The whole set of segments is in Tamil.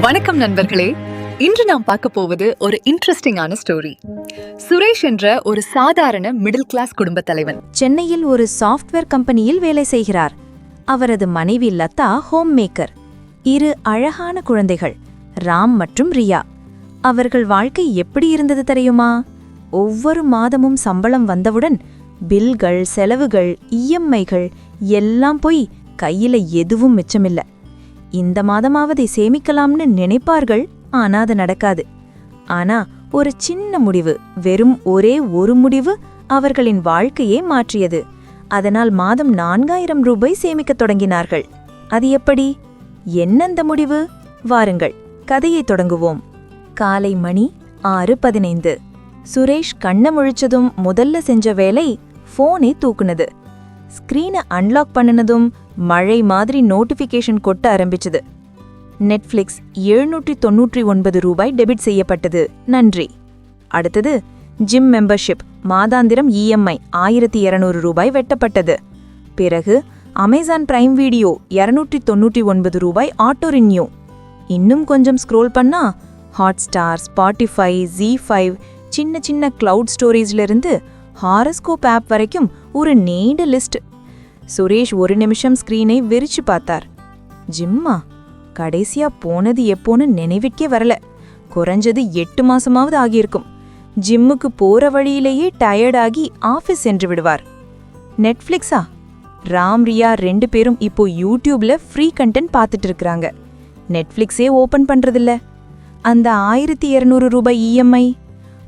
வணக்கம் நண்பர்களே. இன்று நாம் பார்க்க போவது ஒரு இன்ட்ரெஸ்டிங்கான ஸ்டோரி சுரேஷ் என்ற ஒரு சாதாரண மிடில் கிளாஸ் குடும்ப தலைவன். சென்னையில் ஒரு சாஃப்ட்வேர் கம்பெனியில் வேலை செய்கிறார். அவரது மனைவி லதா ஹோம் மேக்கர் இரு அழகான குழந்தைகள் ராம் மற்றும் ரியா. அவர்கள் வாழ்க்கை எப்படி இருந்தது தெரியுமா? ஒவ்வொரு மாதமும் சம்பளம் வந்தவுடன் பில்கள் செலவுகள் இஎம்ஐகள் எல்லாம் போய் கையில எதுவும் மிச்சமில்ல. இந்த மாதமாவதை சேமிக்கலாம்னு நினைப்பார்கள் ஆனா அது நடக்காது. ஆனா ஒரு சின்ன முடிவு வெறும் ஒரே ஒரு முடிவு அவர்களின் வாழ்க்கையே மாற்றியது. அதனால் மாதம் நான்காயிரம் ரூபாய் சேமிக்கத் தொடங்கினார்கள். அது எப்படி? என்னந்த முடிவு? வாருங்கள் கதையை தொடங்குவோம். காலை மணி ஆறு பதினைந்து. சுரேஷ் கண்ண முழிச்சதும் முதல்ல செஞ்ச வேலை ஃபோனை தூக்குனது. ஸ்க்ரீனை அன்லாக் பண்ணினதும் மழை மாதிரி நோட்டிஃபிகேஷன் கொட்ட ஆரம்பிச்சது. நெட்ஃப்ளிக்ஸ் எழுநூற்றி தொன்னூற்றி ஒன்பது ரூபாய் டெபிட் செய்யப்பட்டது. நன்றி. அடுத்தது ஜிம் மெம்பர்ஷிப் மாதாந்திரம் இஎம்ஐ ஆயிரத்தி இருநூறு ரூபாய் வெட்டப்பட்டது. பிறகு அமேசான் பிரைம் வீடியோ இருநூற்றி தொன்னூற்றி ஒன்பது ரூபாய் ஆட்டோ ரின்யூ இன்னும் கொஞ்சம் ஸ்க்ரோல் பண்ணா ஹாட்ஸ்டார் ஸ்பாட்டிஃபை ஜி ஃபைவ் சின்ன சின்ன கிளவுட் ஸ்டோரேஜ்ல இருந்து ஹாரஸ்கோப் ஆப் வரைக்கும் ஒரு நீண்ட லிஸ்ட் சுரேஷ் ஒரு நிமிஷம் ஸ்க்ரீனை விரிச்சு பார்த்தார். ஜிம்மா கடைசியா போனது எப்போன்னு நினைவிற்கே வரல. குறைஞ்சது எட்டு மாசமாவது ஆகியிருக்கும். ஜிம்முக்கு போற வழியிலேயே டயர்டாகி ஆஃபீஸ் சென்று விடுவார். நெட்ஃப்ளிக்ஸா? ராம் ரியா ரெண்டு பேரும் இப்போ யூடியூப்ல ஃப்ரீ கண்டென்ட் பார்த்துட்டு இருக்கிறாங்க. நெட்ஃப்ளிக்ஸே ஓபன் பண்றதில்ல. அந்த ஆயிரத்தி இருநூறு ரூபாய் இஎம்ஐ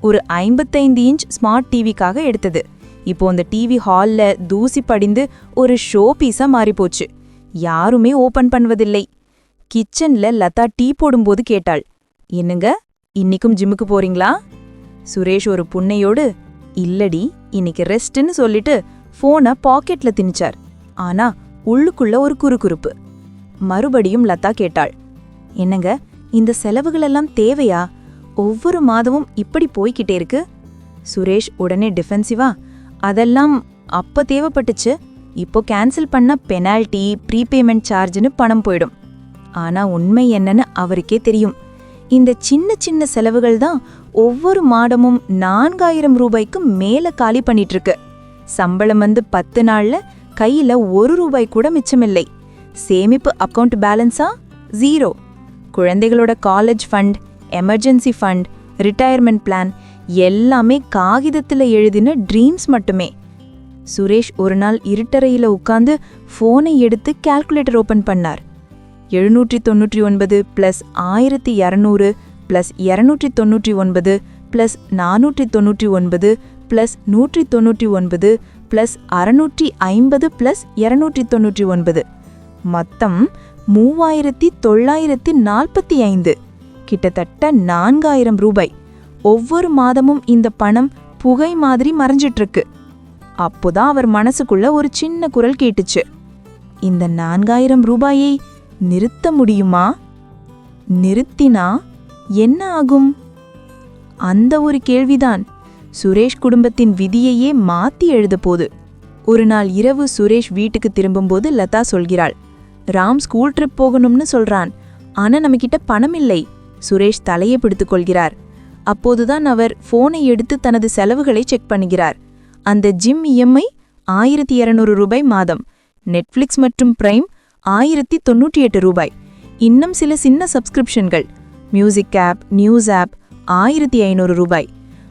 ஒரு ஐம்பத்தைந்து இன்ச் ஸ்மார்ட் டிவிக்காக எடுத்தது. இப்போ அந்த டிவி ஹால்ல தூசி படிந்து ஒரு ஷோ பீஸா மாறிப்போச்சு. யாருமே ஓபன் பண்ணுவதில்லை. கிச்சன்ல லதா டீ போடும்போது கேட்டாள். என்னங்க இன்னிக்கும் ஜிம்முக்கு போறீங்களா? சுரேஷ் ஒரு புன்னையோடு இல்லடி இன்னைக்கு ரெஸ்ட்னு சொல்லிட்டு போனை பாக்கெட்ல திணிச்சார். ஆனா உள்ளுக்குள்ள ஒரு குறுகுறுப்பு. மறுபடியும் லதா கேட்டாள். என்னங்க இந்த செலவுகளெல்லாம் தேவையா? ஒவ்வொரு மாதமும் இப்படி போய்கிட்டே இருக்கு? சுரேஷ் உடனே டிஃபென்சிவா அதெல்லாம் அப்ப தேவைப்பட்டுச்சு. இப்போ கேன்சல் பண்ண பெனால்ட்டி ப்ரீபேமெண்ட் சார்ஜ்னு பணம் போயிடும். ஆனா உண்மை என்னன்னு அவருக்கே தெரியும். இந்த சின்ன சின்ன செலவுகள் தான் ஒவ்வொரு மாதமும் நான்காயிரம் ரூபாய்க்கு மேல காலி பண்ணிட்டு இருக்கு சம்பளம் வந்து பத்து நாள்ல கையில ஒரு ரூபாய் கூட மிச்சமில்லை. சேமிப்பு அக்கவுண்ட் பேலன்ஸா ஜீரோ குழந்தைகளோட college fund emergency fund retirement plan எல்லாமே காகிதத்தில் எழுதின ட்ரீம்ஸ் மட்டுமே. சுரேஷ் ஒரு நாள் இருட்டறையில் உட்காந்து ஃபோனை எடுத்து கால்குலேட்டர் ஓபன் பண்ணார். எழுநூற்றி தொண்ணூற்றி ஒன்பது ப்ளஸ் ஆயிரத்தி இரநூறு ப்ளஸ் இரநூற்றி தொண்ணூற்றி ஒன்பது ப்ளஸ் நானூற்றி தொண்ணூற்றி ஒன்பது ப்ளஸ் நூற்றி தொண்ணூற்றி ஒன்பது ப்ளஸ் அறுநூற்றி ஐம்பது ப்ளஸ் இரநூற்றி தொண்ணூற்றி ஒன்பது மொத்தம் மூவாயிரத்தி தொள்ளாயிரத்தி நாற்பத்தி ஐந்து கிட்டத்தட்ட நான்காயிரம் ரூபாய். ஒவ்வொரு மாதமும் இந்த பணம் புகை மாதிரி மறைஞ்சிட்ருக்கு. அப்போதான் அவர் மனசுக்குள்ள ஒரு சின்ன குரல் கேட்டுச்சு. இந்த நான்காயிரம் ரூபாயை நிறுத்த முடியுமா? நிறுத்தினா என்ன ஆகும்? அந்த ஒரு கேள்விதான் சுரேஷ் குடும்பத்தின் விதியையே மாத்தி எழுத போது. ஒரு நாள் இரவு சுரேஷ் வீட்டுக்கு திரும்பும்போது லதா சொல்கிறாள் ராம் ஸ்கூல் ட்ரிப் போகணும்னு சொல்றான். ஆனா நம்மகிட்ட பணம் இல்லை. சுரேஷ் தலையை பிடித்துக் கொள்கிறார். அப்போதுதான் அவர் போனை எடுத்து தனது செலவுகளை செக் பண்ணுகிறார். அந்த ஜிம் இஎம்ஐ ஆயிரத்தி இருநூறு ரூபாய் மாதம் நெட்ஃப்ளிக்ஸ் மற்றும் பிரைம் ஆயிரத்தி தொண்ணூற்றி எட்டு ரூபாய். இன்னும் சில சின்ன சப்ஸ்கிரிப்ஷன்கள் மியூசிக் ஆப் நியூஸ் ஆப் ஆயிரத்தி ஐநூறு ரூபாய்.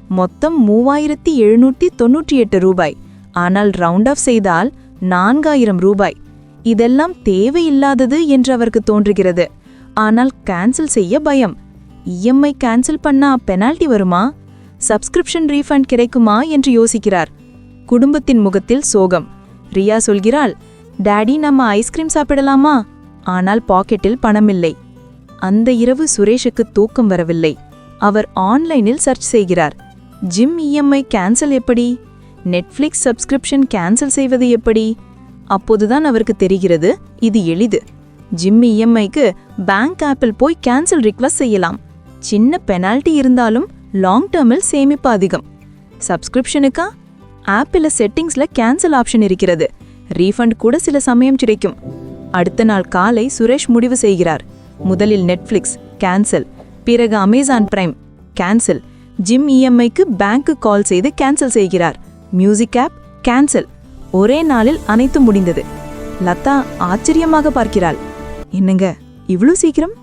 மொத்தம் மூவாயிரத்தி எழுநூற்றி தொன்னூற்றி எட்டு ரூபாய். ஆனால் ரவுண்ட் ஆஃப் செய்தால் நான்காயிரம் ரூபாய். இதெல்லாம் தேவையில்லாதது என்று அவருக்கு தோன்றுகிறது. ஆனால் கேன்சல் செய்ய பயம். இஎம்ஐ கேன்சல் பண்ணா பெனால்டி வருமா? சப்ஸ்கிரிப்ஷன் ரீஃபண்ட் கிடைக்குமா என்று யோசிக்கிறார். குடும்பத்தின் முகத்தில் சோகம். ரியா சொல்கிறாள் டேடி நம்ம ஐஸ்கிரீம் சாப்பிடலாமா? ஆனால் பாக்கெட்டில் பணமில்லை. அந்த இரவு சுரேஷுக்கு தூக்கம் வரவில்லை. அவர் ஆன்லைனில் சர்ச் செய்கிறார். ஜிம் இஎம்ஐ கேன்சல் எப்படி? நெட்ஃப்ளிக்ஸ் சப்ஸ்கிரிப்ஷன் கேன்சல் செய்வது எப்படி? அப்போதுதான் அவருக்கு தெரிகிறது இது எளிது. ஜிம் இஎம்ஐக்கு பேங்க் ஆப்பில் போய் கேன்சல் ரிக்வஸ்ட் செய்யலாம். சின்ன பெனால்ட்டி இருந்தாலும் லாங் டேர்மில் சேமிப்பு அதிகம். சப்ஸ்கிரிப்ஷனுக்கா ஆப்பில் செட்டிங்ஸில் கேன்சல் ஆப்ஷன் இருக்கிறது. ரீஃபண்ட் கூட சில சமயம் கிடைக்கும். அடுத்த நாள் காலை சுரேஷ் முடிவு செய்கிறார். முதலில் நெட்ஃப்ளிக்ஸ் கேன்சல் பிறகு அமேசான் பிரைம் கேன்சல் ஜிம் இஎம்ஐக்கு பேங்க்கு கால் செய்து கேன்சல் செய்கிறார். மியூசிக் ஆப் கேன்சல் ஒரே நாளில் அனைத்தும் முடிந்தது. லதா ஆச்சரியமாக பார்க்கிறாள். என்னங்க இவ்வளோ சீக்கிரம்?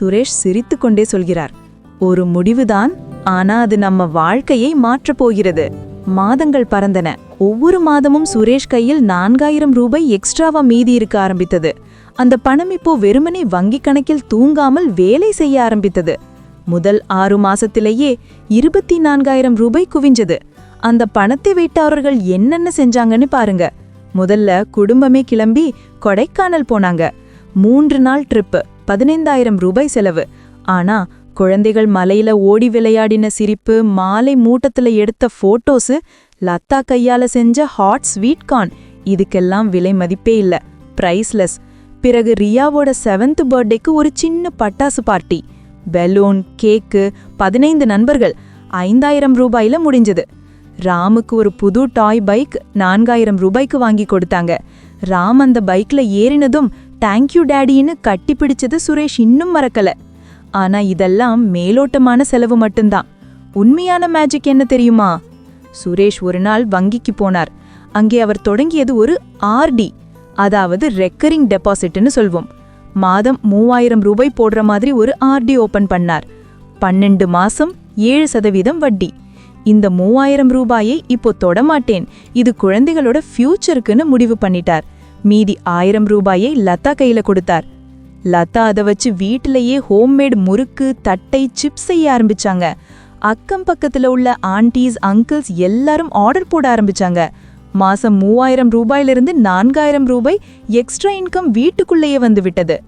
சுரேஷ் சிரித்துக்கொண்டே சொல்கிறார் ஒரு முடிவுதான் ஆனா அது நம்ம வாழ்க்கையை மாற்றப் போகிறது. மாதங்கள் பறந்தன. ஒவ்வொரு மாதமும் சுரேஷ் கையில் நான்காயிரம் ரூபாய் எக்ஸ்ட்ராவா மீதி இருக்க ஆரம்பித்தது. அந்த பணம் இப்போ வெறுமனே வங்கிக் கணக்கில் தூங்காமல் வேலை செய்ய ஆரம்பித்தது. முதல் ஆறு மாசத்திலேயே இருபத்தி நான்காயிரம் ரூபாய் குவிஞ்சது. அந்த பணத்தை வைட்டவர்கள் என்னென்ன செஞ்சாங்கன்னு பாருங்க. முதல்ல குடும்பமே கிளம்பி கொடைக்கானல் போனாங்க. மூன்று நாள் ட்ரிப்பு. பதினைந்தாயிரம் ரூபாய் செலவு. ஆனா குழந்தைகள் மலையில ஓடி விளையாடின சிரிப்பு மாலை மூட்டத்துல எடுத்த போட்டோஸு லத்தா கையால செஞ்ச ஹாட் ஸ்வீட் கார்ன் இதுக்கெல்லாம் விலை மதிப்பே இல்ல. பிரைஸ்லெஸ். பிறகு ரியாவோட செவன்த் பர்த்டேக்கு ஒரு சின்ன பட்டாசு பார்ட்டி. பெலூன் கேக்கு பதினைந்து நண்பர்கள் ஐந்தாயிரம் ரூபாயில முடிஞ்சது. ராமுக்கு ஒரு புது டாய் பைக் நான்காயிரம் ரூபாய்க்கு வாங்கி கொடுத்தாங்க. ராம் அந்த பைக்ல ஏறினதும் தேங்க்யூ டேடின்னு கட்டி பிடிச்சது சுரேஷ் இன்னும் மறக்கல. ஆனா இதெல்லாம் மேலோட்டமான செலவு மட்டும்தான். உண்மையான மேஜிக் என்ன தெரியுமா? சுரேஷ் ஒரு நாள் வங்கிக்கு போனார். அங்கே அவர் தொடங்கியது ஒரு ஆர்டி அதாவது ரெக்கரிங் டெபாசிட்னு சொல்வோம். மாதம் மூவாயிரம் ரூபாய் போடுற மாதிரி ஒரு ஆர்டி ஓபன் பண்ணார். பன்னெண்டு மாசம் ஏழு சதவீதம் வட்டி. இந்த மூவாயிரம் ரூபாயை இப்போ தொடமாட்டேன் இது குழந்தைகளோட ஃபியூச்சருக்குன்னு முடிவு பண்ணிட்டார். மீதி ஆயிரம் ரூபாயை லதா கையில கொடுத்தார். லதா அதை வச்சு வீட்டிலேயே ஹோம்மேட் முறுக்கு தட்டை சிப்ஸ் செய்ய ஆரம்பிச்சாங்க. அக்கம் பக்கத்துல உள்ள ஆண்டீஸ் அங்கிள்ஸ் எல்லாரும் ஆர்டர் போட ஆரம்பிச்சாங்க. மாசம் மூவாயிரம் ரூபாயிலிருந்து நான்காயிரம் ரூபாய் எக்ஸ்ட்ரா இன்கம் வீட்டுக்குள்ளேயே வந்து விட்டது.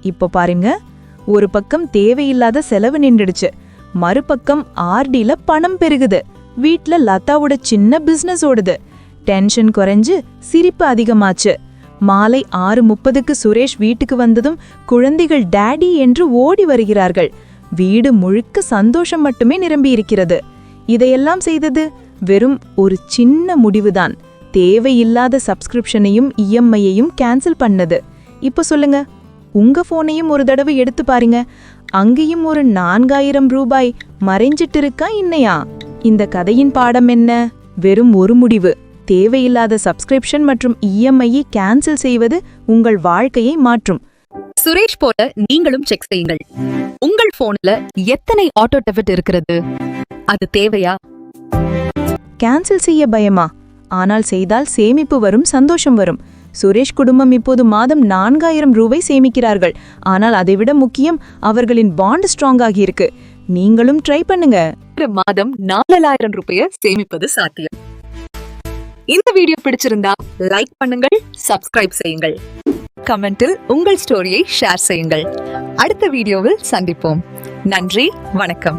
இப்போ பாருங்க ஒரு பக்கம் தேவையில்லாத செலவு நின்றுடுச்சு. மறுபக்கம் ஆர்டில பணம் பெருகுது. வீட்ல லதாவோட சின்ன பிசினஸ் ஓடுது. டென்ஷன் குறைஞ்சு சிரிப்பு அதிகமாச்சு. மாலை ஆறு முப்பதுக்கு சுரேஷ் வீட்டுக்கு வந்ததும் குழந்தைகள் டேடி என்று ஓடி வருகிறார்கள். வீடு முழுக்க சந்தோஷம் மட்டுமே நிரம்பியிருக்கிறது. இதையெல்லாம் செய்தது வெறும் ஒரு சின்ன முடிவுதான். தேவையில்லாத சப்ஸ்கிரிப்ஷனையும் இஎம்ஐயையும் கேன்சல் பண்ணது. இப்போ சொல்லுங்க உங்க போனையும் ஒரு தடவை எடுத்து பாருங்க. அங்கேயும் ஒரு நான்காயிரம் ரூபாய் மறைஞ்சிட்டு இருக்கா இன்னையா இந்த கதையின் பாடம் என்ன? வெறும் ஒரு முடிவு. தேவையில்லாத சப்ஸ்கிரிப்ஷன் மற்றும் இஎம்ஐயை கேன்சல் செய்வது உங்கள் வாழ்க்கையை மாற்றும். சுரேஷ் போல நீங்களும் செக் செய்யுங்கள். உங்கள் போன்ல எத்தனை ஆட்டோ டெபிட் இருக்கிறது? அது தேவையா? கேன்சல் செய்ய பயமா? ஆனால் செய்தால் சேமிப்பு வரும் சந்தோஷம் வரும். சுரேஷ் குடும்பம் இப்போது மாதம் நான்காயிரம் ரூபாய் சேமிக்கிறார்கள். ஆனால் அதைவிட முக்கியம் அவர்களின் பாண்ட் ஸ்ட்ராங் ஆகியிருக்கு. நீங்களும் ட்ரை பண்ணுங்க. மாதம் நாலாயிரம் ரூபாய சேமிப்பது சாத்தியம். இந்த வீடியோ பிடிச்சிருந்தா லைக் பண்ணுங்கள் சப்ஸ்கிரைப் செய்யுங்கள். கமெண்டில் உங்கள் ஸ்டோரியை ஷேர் செய்யுங்கள். அடுத்த வீடியோவில் சந்திப்போம். நன்றி வணக்கம்.